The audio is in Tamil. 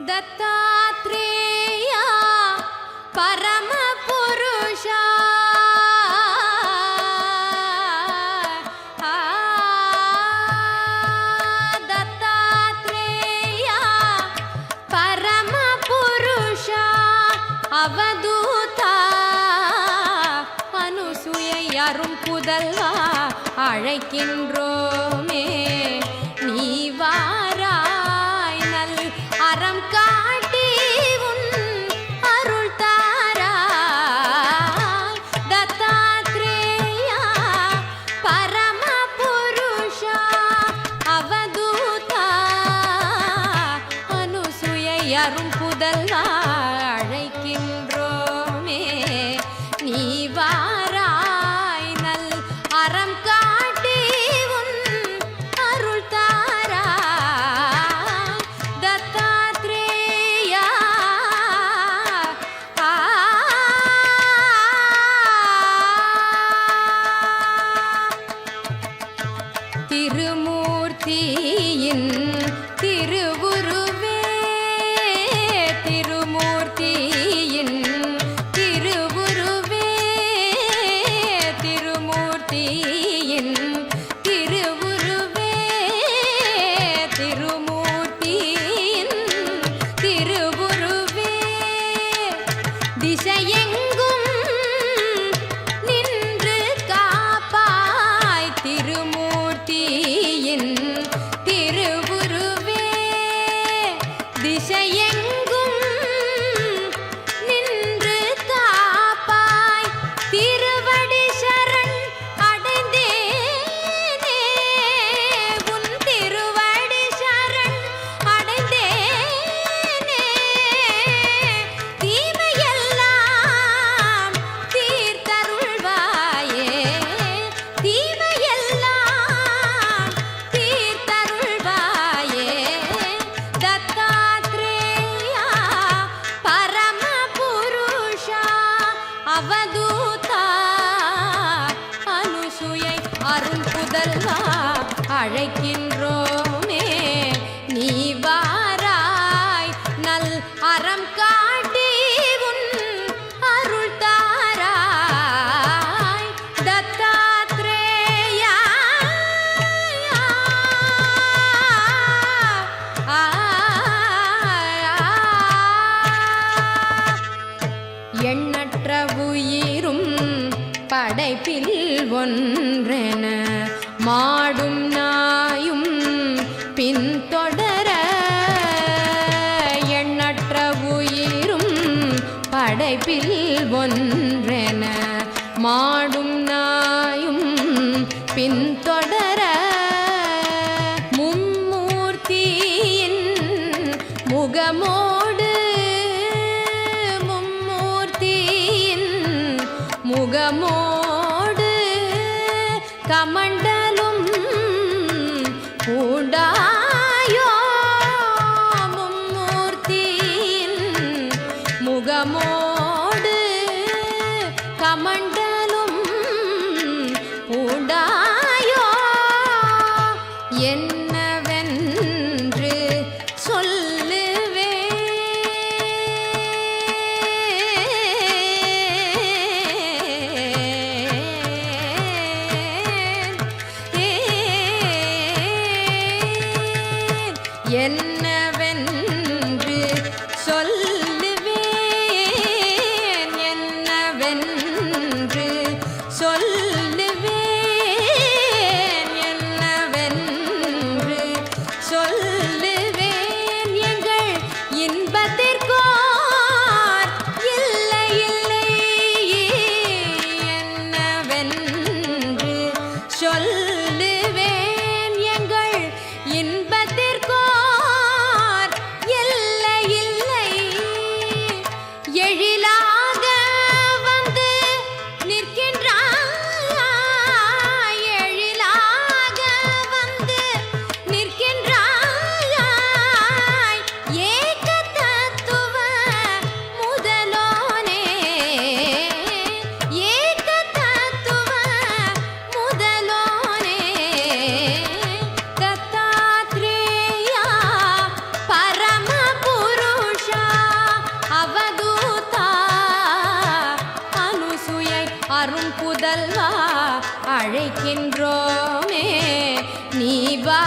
दत्तात्रेया परमपुरुषा दत्तात्रेया परमपुरुषा अवधूता अनुसूयरुं पुदल्वा अळकिन्रोमे அனுசுயை அரும் அழைக்கின்றோமே நீ வாராய் நல் அறம் காட்டி உன் அருள் தாராய் தத்தாத்ரேயா எண்ணற்ற உயிரும் படைப்பில் ஒன்றென மாடும் நாயும் பின்தொடர எண்ணற்ற உயிரும் படைப்பில் ஒன்றென. மாடும் நாயும் பின்தொடர மும்மூர்த்தியின் முகமோடு மும்மூர்த்தியின் முகமோடு கமண்ட முகமோடு கமண்டலும் பூண்டாயோ? என்னவென்று சொல்லுவே என் புதல்வா அழைக்கின்றோமே. நீ வா